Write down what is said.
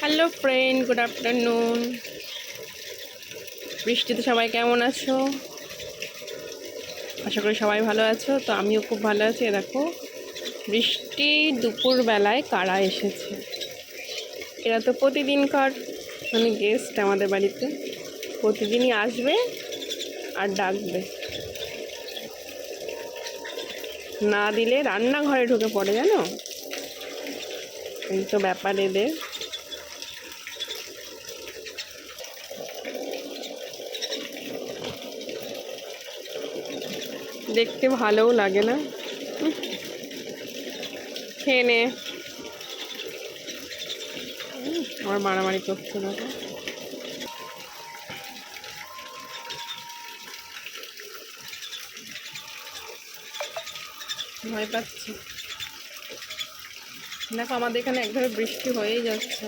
Hello friend good afternoon বৃষ্টিতে সবাই কেমন আছো? আশা করি সবাই ভালো আছো। তো আমিও খুব ভালো আছি। দেখো, বৃষ্টি দুপুর বেলায় কারা এসেছে? এরা তো প্রতিদিনকার মানে গেস্ট আমাদের বাড়িতে। প্রতিদিনই আসবে আর ডাকবে। না দিলে রান্নাঘরে ঢুকে পড়ে, জানো? এই তো ব্যাপার এদের। দেখতে ভালোও লাগে না। খেয়ে নে। আমার মারামারি করছে দেখো ভয় পাচ্ছি। দেখো আমাদের এখানে একভাবে বৃষ্টি হয়েই যাচ্ছে।